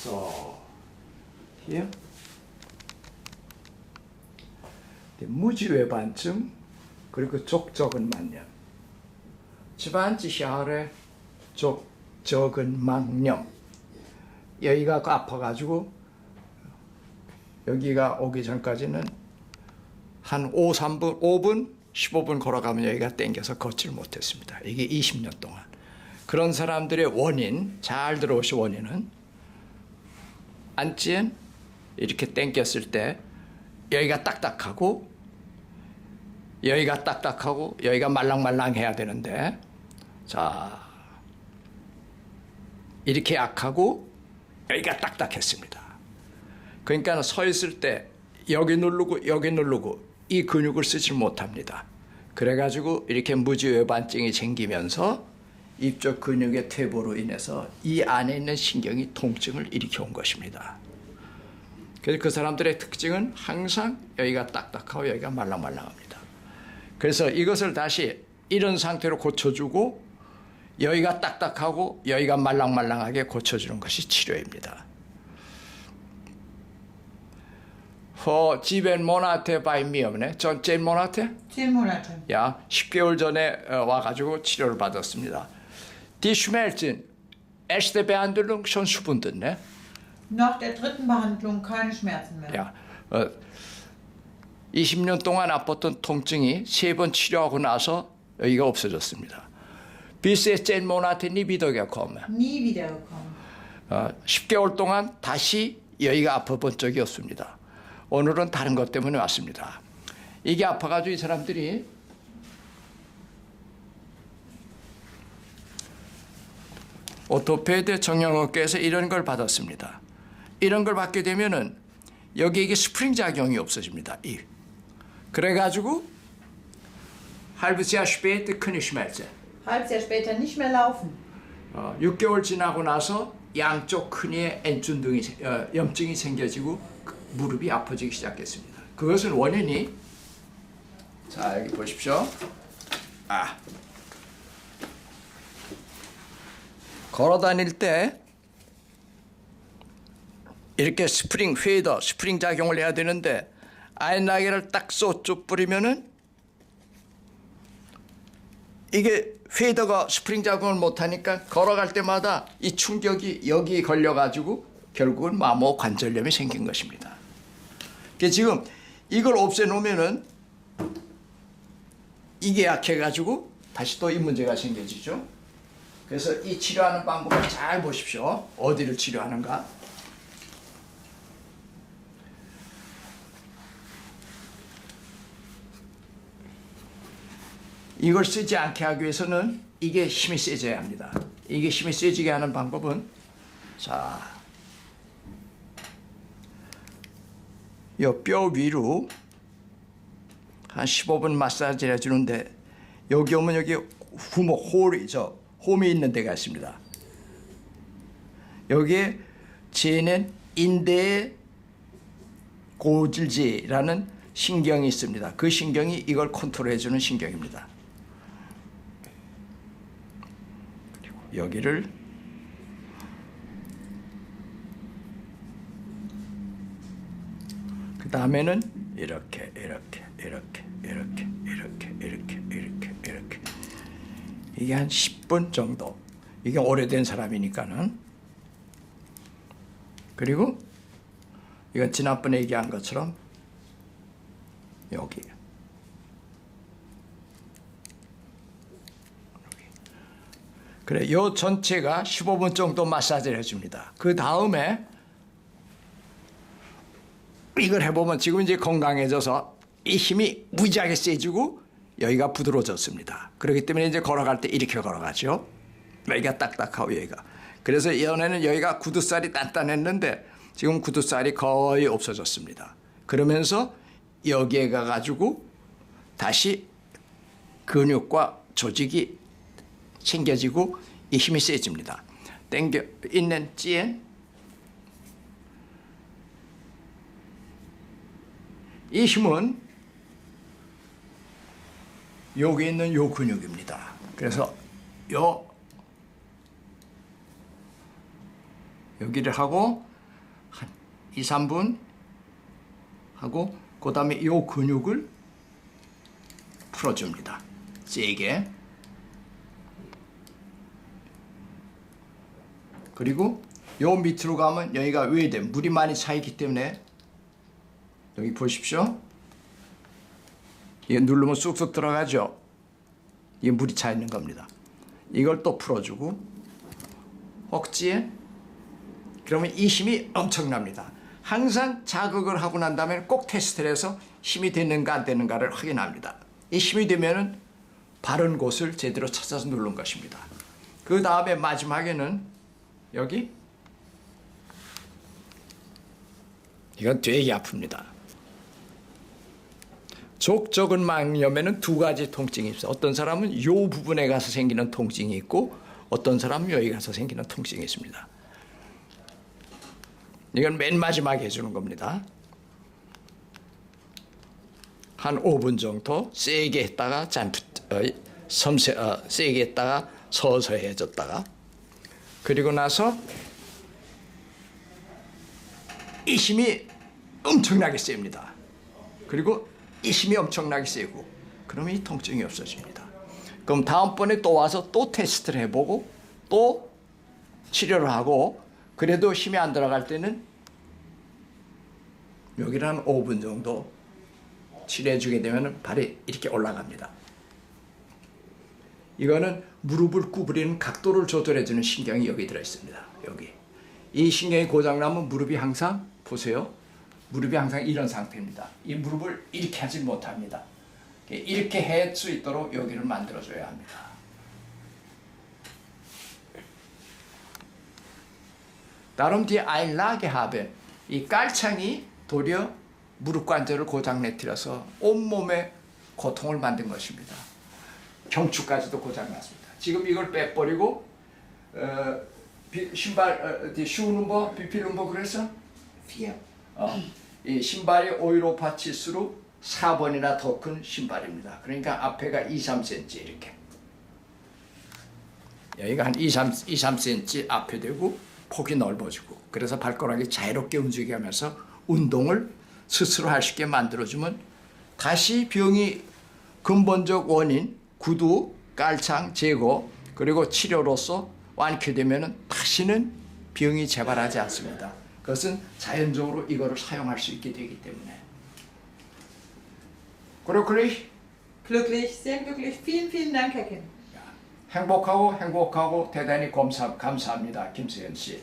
So here 네, 무지외반증 그리고 족적은 만년 지반지샤르의 족적은 망념 여기가 아파가지고 여기가 오기 전까지는 한 5, 3분, 5분, 15분 걸어가면 여기가 땡겨서 걷지를 못했습니다. 이게 20년 동안. 그런 사람들의 원인, 잘 들어오시 원인은 안찌엔 이렇게 땡겼을 때 여기가 딱딱하고 여기가 딱딱하고 여기가 말랑말랑해야 되는데 자 이렇게 약하고 여기가 딱딱했습니다. 그러니까 서 있을 때 여기 누르고 여기 누르고 이 근육을 쓰질 못합니다. 그래가지고 이렇게 무지외반증이 생기면서 입쪽 근육의 퇴보로 인해서 이 안에 있는 신경이 통증을 일으켜 온 것입니다. 그래서 그 사람들의 특징은 항상 여기가 딱딱하고 여기가 말랑말랑합니다. 그래서 이것을 다시 이런 상태로 고쳐주고 여기가 딱딱하고 여기가 말랑말랑하게 고쳐주는 것이 치료입니다. Vor sieben Monate mir, ne? 전 Monate? Zehn Monate. 야, 10개월 전에 어, 와가지고 치료를 받았습니다. Die Schmerzen, erste Behandlung schon Stunden, ne? Nach der dritten Behandlung keine Schmerzen mehr. 야, 어, 20년 동안 아팠던 통증이 세 번 치료하고 나서 여기가 없어졌습니다. Bis jetzt zehn Monate nie wiedergekommen. Nie wiedergekommen. 어, 10개월 동안 다시 여기가 아파본 적이 없습니다. 오늘은 다른 것 때문에 왔습니다. 이게 아파가지고 이 사람들이 오토페드 정형외과에서 이런 걸 받았습니다. 이런 걸 받게 되면은 여기 이게 스프링 작용이 없어집니다. 이. 그래가지고 halbes Jahr später Knieschmerzen. Halbes Jahr später nicht mehr laufen. 어, 6개월 지나고 나서 양쪽 근위에 엔준등이 생- 어, 염증이 생겨지고 그 무릎이 아파지기 시작했습니다. 그것은 원인이 자 여기 보십시오. 아 걸어 다닐 때 이렇게 스프링 페이더 스프링 작용을 해야 되는데 아이나게를 딱 쏘쭉 뿌리면은 이게 페이더가 스프링 작용을 못하니까 걸어갈 때마다 이 충격이 여기 걸려가지고 결국은 마모 관절염이 생긴 것입니다. 지금 이걸 없애놓으면은 이게 약해가지고 다시 또 이 문제가 생겨지죠. 그래서 이 치료하는 방법을 잘 보십시오. 어디를 치료하는가. 이걸 쓰지 않게 하기 위해서는 이게 힘이 세져야 합니다. 이게 힘이 세지게 하는 방법은 자, 요뼈 위로 한 15분 마사지를 해주는데 여기 오면 여기 후모 홀이죠. 홈이 있는 데가 있습니다. 여기에 지에는 인대의 고질지라는 신경이 있습니다. 그 신경이 이걸 컨트롤해주는 신경입니다. 여기를 그 다음에는 이렇게 이렇게 이렇게 이렇게 이렇게 이렇게 이렇게 이게 한 10분 정도. 이게 오래된 사람이니까는. 그리고 이건 지난번에 얘기한 것처럼 여기. 그래, 요 전체가 15분 정도 마사지를 해줍니다. 그 다음에 이걸 해보면 지금 이제 건강해져서 이 힘이 무지하게 세지고 여기가 부드러워졌습니다. 그렇기 때문에 이제 걸어갈 때 이렇게 걸어가죠. 여기가 딱딱하고 여기가. 그래서 예전에는 여기가 구두살이 단단했는데 지금 구두살이 거의 없어졌습니다. 그러면서 여기에 가가지고 다시 근육과 조직이 챙겨지고 이 힘이 세집니다. 땡겨 있는 찌엔 이 힘은 여기 있는 요 근육입니다. 그래서 요 여기를 하고 한 2, 3분 하고 그 다음에 이 근육을 풀어줍니다. 세게. 그리고 요 밑으로 가면 여기가 왜돼 물이 많이 차 있기 때문에 여기 보십시오. 이거 누르면 쑥쑥 들어가죠. 이게 물이 차 있는 겁니다. 이걸 또 풀어주고 억지에 그러면 이 힘이 엄청납니다. 항상 자극을 하고 난 다음에 꼭 테스트를 해서 힘이 되는가 안 되는가를 확인합니다. 이 힘이 되면은 바른 곳을 제대로 찾아서 누른 것입니다. 그 다음에 마지막에는 여기 이건 되게 아픕니다. 족저근 망염에는 두 가지 통증이 있어요. 어떤 사람은 이 부분에 가서 생기는 통증이 있고 어떤 사람은 여기 가서 생기는 통증이 있습니다. 이건 맨 마지막에 해주는 겁니다. 한 5분 정도 세게 했다가 잠 어, 섬세 어, 세게 했다가 서서히 해줬다가 그리고 나서 이 힘이 엄청나게 셉니다. 그리고 이 힘이 엄청나게 세고 그러면 이 통증이 없어집니다. 그럼 다음번에 또 와서 또 테스트를 해보고 또 치료를 하고 그래도 힘이 안 들어갈 때는 여기를 한 5분 정도 치료해 주게 되면 발이 이렇게 올라갑니다. 이거는 무릎을 구부리는 각도를 조절해 주는 신경이 여기 들어 있습니다. 여기. 이 신경이 고장 나면 무릎이 항상 보세요. 무릎이 항상 이런 상태입니다. 이 무릎을 이렇게 하지 못합니다. 이렇게 할 수 있도록 여기를 만들어 줘야 합니다. Darum die Einlage habe. 이 깔창이 도리어 무릎 관절을 고장 내뜨려서 온몸에 고통을 만든 것입니다. 경추까지도 고장 났습니다. 지금 이걸 빼버리고 어, 비- 신발 어, 디 슈는 뭐 비필는 뭐 그래서 Vier. 어, 이 신발이 오이로파 치수로 4번이나 더 큰 신발입니다. 그러니까 앞에가 2, 3cm 이렇게. 여기가 한 2, 3, 2, 3cm 앞에 되고 폭이 넓어지고 그래서 발가락이 자유롭게 움직이게 하면서 운동을 스스로 할 수 있게 만들어주면 다시 병이 근본적 원인 구두, 깔창 제거 그리고 치료로서 완쾌되면 다시는 병이 재발하지 않습니다. 그것은 자연적으로 이거를 사용할 수 있게 되기 때문에. 그렇게 Glücklich, sehr glücklich. Vielen, vielen Dank, Herr Kim. 행복하고 행복하고 대단히 감사, 감사합니다. 김수현 씨.